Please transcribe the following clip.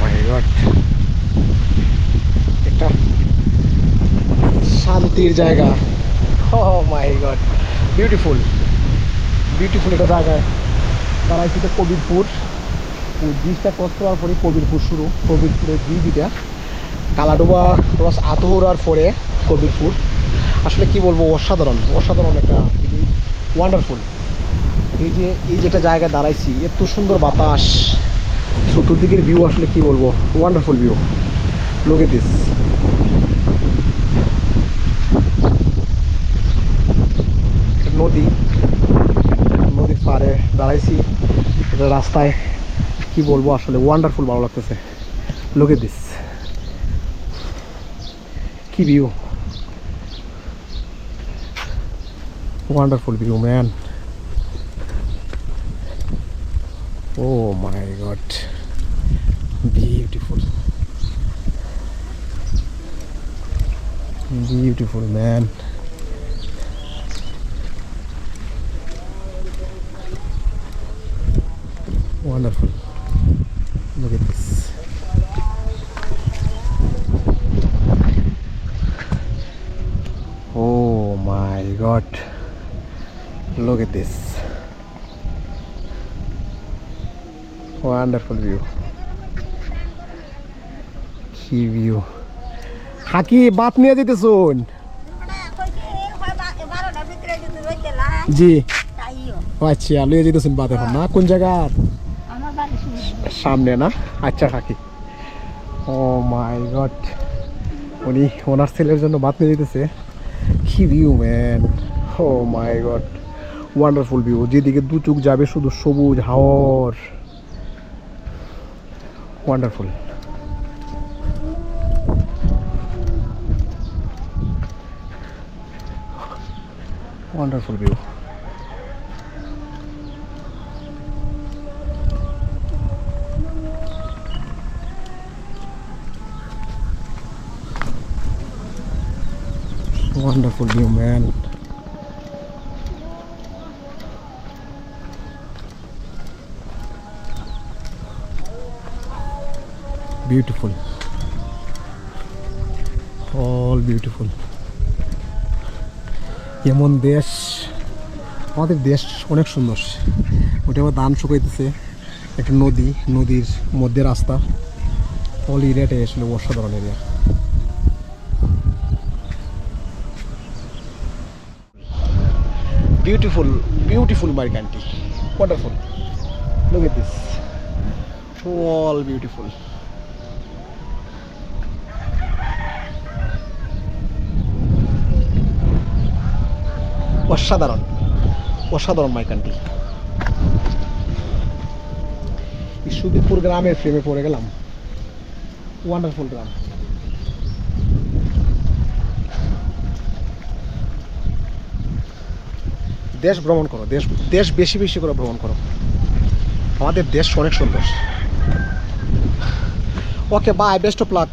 মাই god একটা শান্তির জায়গা। Oh my god beautiful beautiful একটা জায়গায় তারা এসেছে কবিরপুর। ওই ব্রিজটা ক্রস করার পরে কবিরপুর শুরু। কবিরপুরের ব্রিজ এটা। কালাডোবা ক্রস আতহরার পরে কবিরপুর। আসলে কি বলব, অসাধারণ অসাধারণ একটা ওয়ান্ডারফুল এই যে, এই যেটা জায়গায় দাঁড়াইছি, এত সুন্দর বাতাস। চতুর্দিকের ভিউ আসলে কি বলব ওয়ান্ডারফুল ভিউ লোক দিস নদী নদীর পাড়ে দাঁড়াইছি এটা রাস্তায়, কি বলব আসলে ওয়ান্ডারফুল ভালো লাগতেছে। লোকে দিস কি view wonderful view man oh my god beautiful beautiful man Wonderful. Look at this. Oh my god. Look at this. Wonderful view. কি ভিউ হাকি বাত নিয়ে যেতেছুন জি ও আচ্ছা লইয়ে যেতেছুন বাত এখন না কোন জায়গার সামনে না? আচ্ছা কাকি ও মাই গড। উনি ওনার ছেলের জন্য বাত নিয়ে দিতেছে। কি view man oh my god. Wonderful view যেদিকে দু চোখ যাবে, শুধু সবুজ হাওর। Wonderful wonderful view Wonderful view, man. Beautiful. All beautiful. এমন দেশ আমাদের দেশ অনেক সুন্দর ওটা আবার ধান শুকাইতেছে একটা নদী নদীর মধ্যে রাস্তা অল এরিয়াটাই আসলে অসাধারণ area beautiful beautiful Marikanti wonderful look at this all beautiful অসাধারণ অসাধারণ মাইকান্টি সুবিপুর গ্রামের ফ্রেমে পড়ে গেলাম ওয়ান্ডারফুল গ্রাম দেশ ভ্রমণ করো, দেশ দেশ বেশি বেশি করে ভ্রমণ করো। আমাদের দেশ অনেক সুন্দর। Okay bye best of luck